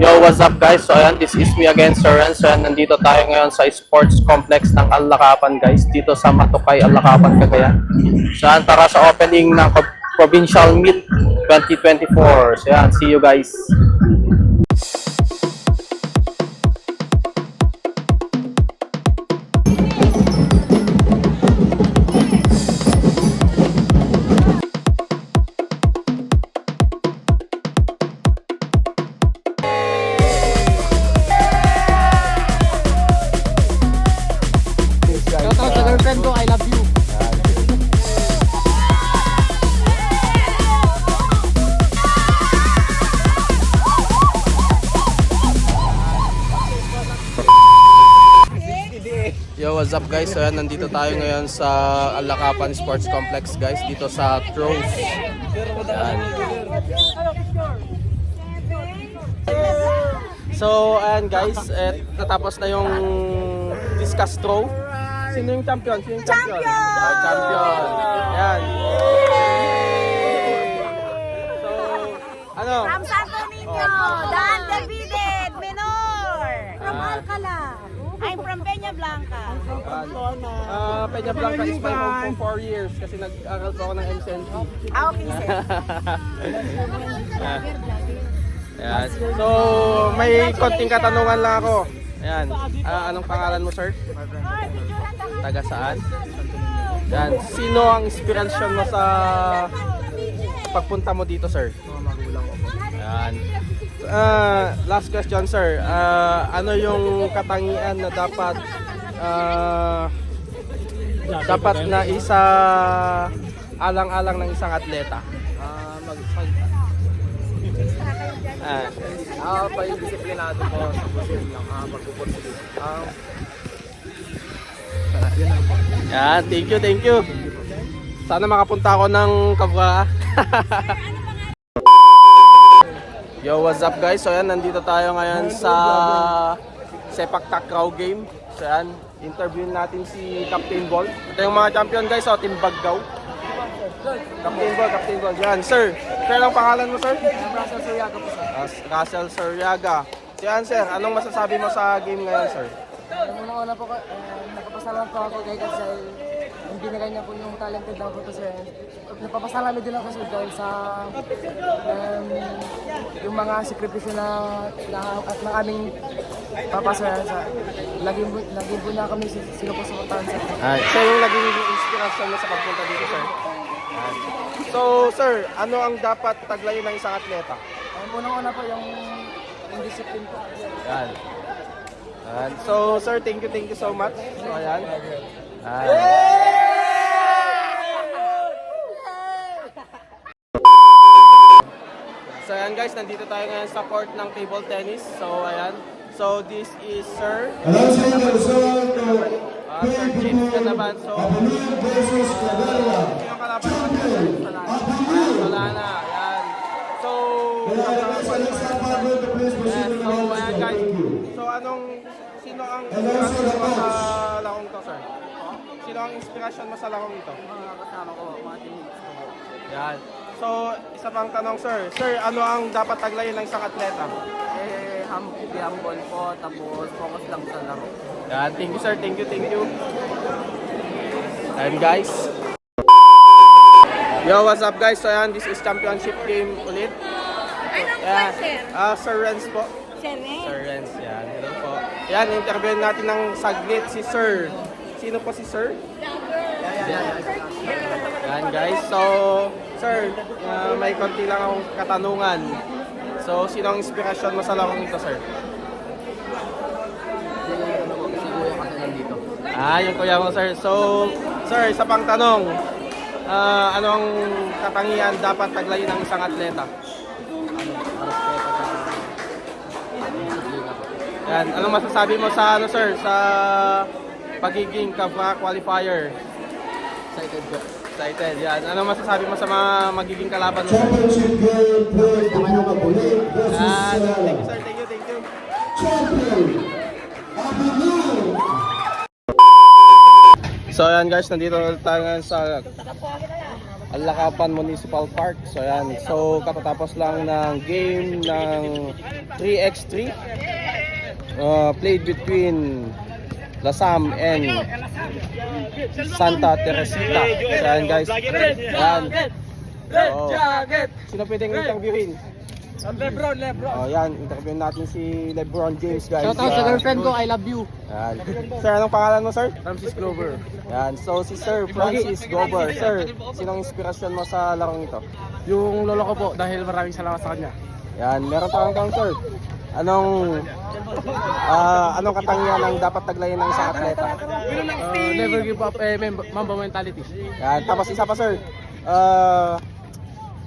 Yo, what's up guys? So ayan, this is me again, Sir Ren. So ayan, nandito tayo ngayon sa sports complex ng Alakapan guys, dito sa Matukay, Alakapan, Cagayan. So ayan, tara sa opening ng Provincial Meet 2024. So ayan, see you guys. Up guys? So ayan, nandito tayo ngayon sa Alakapan Sports Complex guys, dito sa Throws. So, ayan guys, eh, natapos na yung discuss throw. Sino yung champion? Sino yung champion? Champion! Oh, champion! Ayan. So, ano? From Santo Niño, Dan Davided, Menor. From Alcala. I'm from Peña Blanca. Ah, Peña Blanca is my home for 4 years kasi nag-aral po ako ng MCNC. Ah, okay, sir. Ayan. So, may konting katanungan lang ako. Ayan. Ah, anong pangalan mo, sir? Taga saan? Ayan. Sino ang inspirasyon mo sa pagpunta mo dito, sir? Ayan. Ah, last question, sir. Ah, ano yung katangian na dapat ah, dapat na isa alang-alang ng isang atleta? Ah, mag, mag, Ah. ah, pa yung disiplinado ko sa pusin lang, ah, magpupursige. Ah, Yan, thank you, thank you. Sana makapunta ako ng Kabra. Yo, what's up guys? So yan, nandito tayo ngayon sa Sepak Takraw game. So yan, interviewin natin si Captain Ball. Ito yung mga champion guys, so Team Baggaw. Captain Ball, Captain Ball. Yan, sir. Sir, ang pangalan mo, sir? Russell Soriaga po sa. Ras- Russell Suryaga. So yan, sir. Anong masasabi mo sa game ngayon, sir? Ang una po, eh, napapasalamat po ako kay kasi na ganyan po yung talented lang po to sir. Napapasalamat din ako sir dahil sa um, yung mga sakripisyo na, na at ng aming papa sir. Sa, lagi, po- lagi po na kami sin- sinupusuportahan sir. Ay, siya yung naging inspirasyon mo sa pagpunta dito, sir. So, sir, ano ang dapat taglayin ng isang atleta? Ang unang-una po yung, yung discipline po. Yan. Yan. So, sir, thank you, thank you so much. So, ayan. Ayan. So, ayan guys, nandito tayo ngayon sa court ng table tennis. So, ayan. So, this is Sir. The result of Uh, Sir James Ganaban. So, Abulin versus Cabrera. yung kalaban natin. Ayan, wala na. Ayan. So, Ayan, so, ayan guys. So, anong, sino ang inspirasyon the mo sa coach. lakong to, sir? Sino ang inspirasyon mo sa lakong ito? Mga kasama ko, mga teammates ko. Yan. So, isa pang tanong, sir. Sir, ano ang dapat taglayin ng isang atleta? Eh, hum, be humble po, tapos focus lang sa laro. Yan. Thank you, sir. Thank you, thank you. And guys. Yo, what's up, guys? So, yan. This is championship game ulit. Anong Yan. sir? Ah, Sir Renz po. Sir Ren. Sir Renz, yan. Hello po. Yan, interviewin natin ng saglit si Sir. Sino po si Sir? Yan guys. So, Sir, uh, may konti lang akong katanungan. So, sino ang inspirasyon mo sa larong ito, Sir? Ah, yung kuya mo, Sir. So, Sir, isa pang tanong. Ah, anong katangian dapat taglayin ng isang atleta? Yan, anong masasabi mo sa ano, Sir, sa pagiging Kavra qualifier? Excited po. Excited, yan. Anong masasabi mo sa mga magiging kalaban mo? Championship game played between Abulin versus Ah, thank you, sir. Thank you, thank you. Champion. So, ayan guys, nandito tayo ngayon sa Alakapan Municipal Park. So ayan, so katatapos lang ng game ng 3x3 uh, played between Lasam and Santa Teresita. So ayan guys. Ayan. So, sino pwedeng interviewin? Lebron, Lebron. Oh, yan, interviewin natin si LeBron James guys. Shout out sa girlfriend ko, I love you. Yan. Sir, anong pangalan mo, sir? Francis Clover. Yan. So, si Sir Francis Gober. Sir, sinong inspirasyon mo sa larong ito? Yung lolo ko po, dahil maraming salamat sa kanya. Yan. Meron pa kang sir. Anong ah anong katangian ang dapat taglayin ng isang atleta? Uh, never give up, eh, mamba mentality. Yan. Tapos isa pa, sir. Ah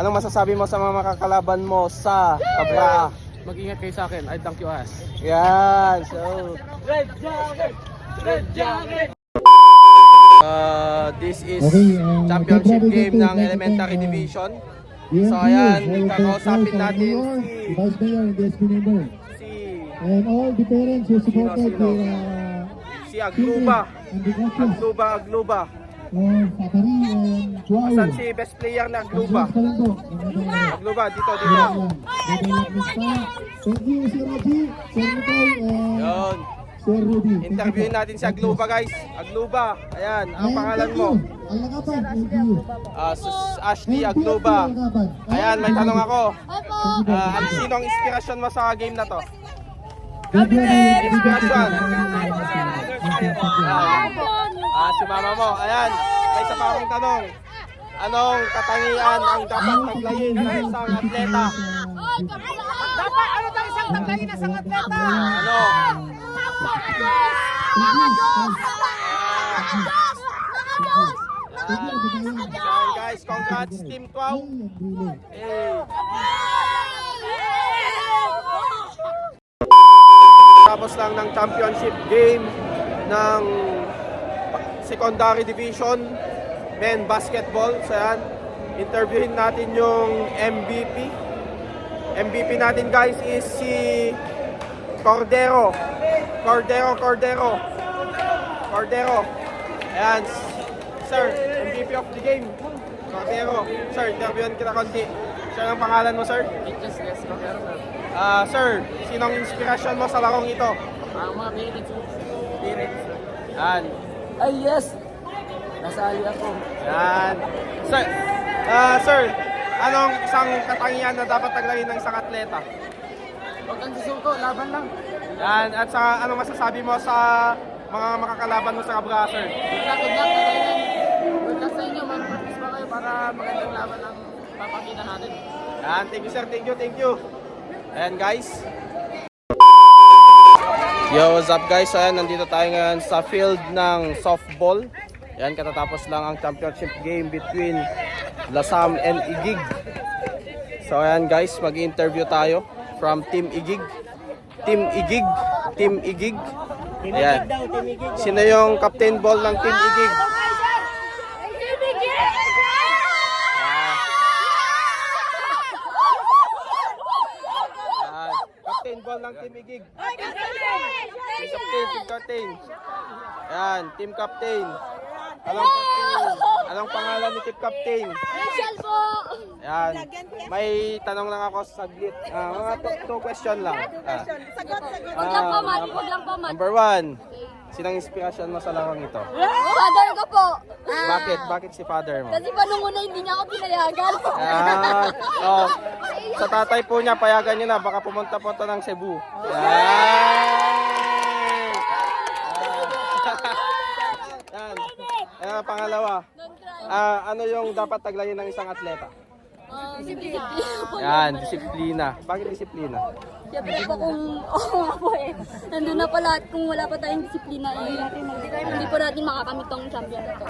anong masasabi mo sa mga makakalaban mo sa Kabraa? Mag-ingat kayo sa akin, I thank you ass. Yan. So, Uh, this is Okay, uh, championship good game brother, ng elementary division. So ayan, uh, kakausapin natin si vice mayor and SP member. si And all the parents who supported the uh, si coaches Agluba, Agluba. of Patari and Chuao. Saan si best player na Agluba? Kalando. Agluba, dito, dito. Thank you, Sir Raji, Sir Nicole, and. Interviewin natin si Agluba guys. Agluba. Ayan, ang pangalan mo. Ah, Sus- Ashley Agluba. Ayan, may tanong ako. You, Ah, ano sino ang inspirasyon mo sa game na to? Inspirasyon. Ah, si mama mo. Ayan, may isa pa akong tanong. Anong katangian ang dapat taglayin ng isang atleta? Dapat ano daw isang tanggalin na sa atleta? Ano? Mga Diyos! Mga guys, congrats Team 12. Hey. Tapos lang ng championship game ng secondary division men basketball. So yan, interviewin natin yung MVP. MVP natin guys is si Cordero. Cordero, Cordero. Cordero. Ayan, sir, MVP of the game. Cordero. Sir, interviewin kita konti. Sir, ang pangalan mo, sir? Yes, yes, Clover. Ah, sir, sinong inspirasyon mo sa larong ito? Ang mga parents, parents. Yan. Ay, yes! Nasali ako. Yan. Sir, ah, sir, anong isang katangian na dapat taglayin ng isang atleta? Huwag kang susuko, laban lang. Yan, at sa anong masasabi mo sa mga makakalaban mo sa Cabra, sir? Good luck, good luck. Good luck sa inyo, mag-practice pa kayo para magandang laban ang papakita natin. Yan, thank you sir, thank you, thank you. Ayan guys. Yo, what's up guys? Ayan, nandito tayo ngayon sa field ng softball. Ayan, katatapos lang ang championship game between Lasam and Igig. So ayan guys, mag-interview tayo from Team Igig. Team Igig, Team Igig. Ayan. Sino yung captain ball ng Team Igig? Ayan. Captain ball ng Team Igig. Captain. Ayan, team captain. Anong captain? Anong pangalan ni team captain? Michelle po! Ayan. May tanong lang ako saglit. Ah, mga two, two question lang. Ah. Huwag lang po, Ah. Huwag lang po, Mat. Number one, sinang inspirasyon mo sa larong ito? Father ko po. Bakit? Bakit si father mo? Kasi pa nung una hindi niya ako pinayagan. Ah, oh, sa tatay po niya, payagan niyo na, baka pumunta po to ng Cebu. Yan! Yan. Ayan ang pangalawa. Ah, ano yung dapat taglayin ng isang atleta? Um, disiplina. Yan, disiplina. Bakit disiplina? Siyempre po kung, oo nga po eh. Nandun na pala at kung wala pa tayong disiplina eh, hindi po natin makakamit tong champion na to.